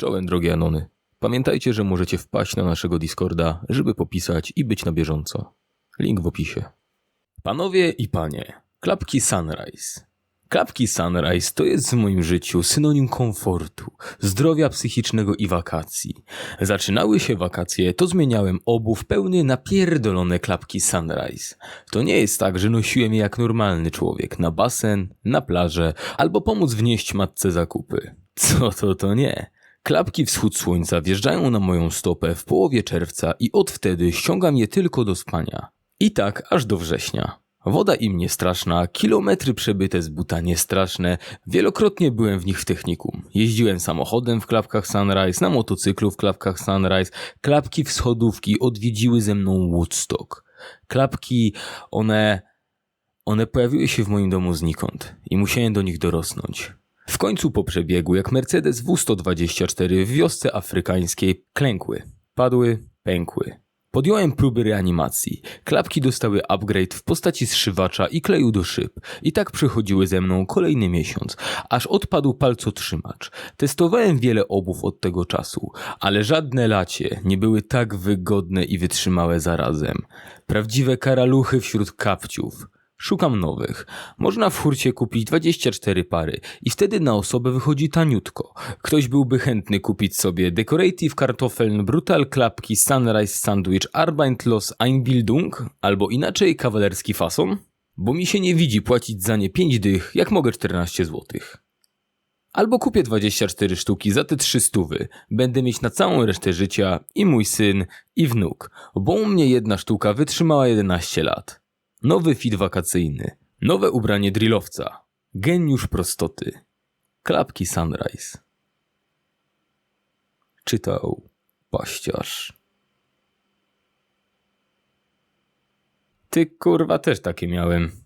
Czołem drogie Anony. Pamiętajcie, że możecie wpaść na naszego Discorda, żeby popisać i być na bieżąco. Link w opisie. Panowie i panie, klapki Sunrise. Klapki Sunrise to jest w moim życiu synonim komfortu, zdrowia psychicznego i wakacji. Zaczynały się wakacje, to zmieniałem obuw pełny napierdolone klapki Sunrise. To nie jest tak, że nosiłem je jak normalny człowiek na basen, na plażę albo pomóc wnieść matce zakupy. Co to to nie? Klapki wschód słońca wjeżdżają na moją stopę w połowie czerwca i od wtedy ściągam je tylko do spania. I tak aż do września. Woda im nie straszna, kilometry przebyte z buta niestraszne. Wielokrotnie byłem w nich w technikum. Jeździłem samochodem w klapkach Sunrise, na motocyklu w klapkach Sunrise. Klapki wschodówki odwiedziły ze mną Woodstock. Klapki, one... One pojawiły się w moim domu znikąd i musiałem do nich dorosnąć. Końcu po przebiegu, jak Mercedes W124 w wiosce afrykańskiej, klękły, padły, pękły. Podjąłem próby reanimacji. Klapki dostały upgrade w postaci zszywacza i kleju do szyb. I tak przechodziły ze mną kolejny miesiąc, aż odpadł palcotrzymacz. Testowałem wiele obów od tego czasu, ale żadne lacie nie były tak wygodne i wytrzymałe zarazem. Prawdziwe karaluchy wśród kapciów. Szukam nowych. Można w hurcie kupić 24 pary i wtedy na osobę wychodzi taniutko. Ktoś byłby chętny kupić sobie Decorative Kartoffeln Brutal Klapki Sunrise Sandwich Arbeitlos Einbildung albo inaczej kawalerski fason? Bo mi się nie widzi płacić za nie 5 dych, jak mogę 14 złotych. Albo kupię 24 sztuki za te 3 stówy. Będę mieć na całą resztę życia i mój syn, i wnuk, bo u mnie jedna sztuka wytrzymała 11 lat. Nowy fit wakacyjny. Nowe ubranie drillowca. Geniusz prostoty. Klapki Sunrise. Czytał paściarz. Ty kurwa też takie miałem.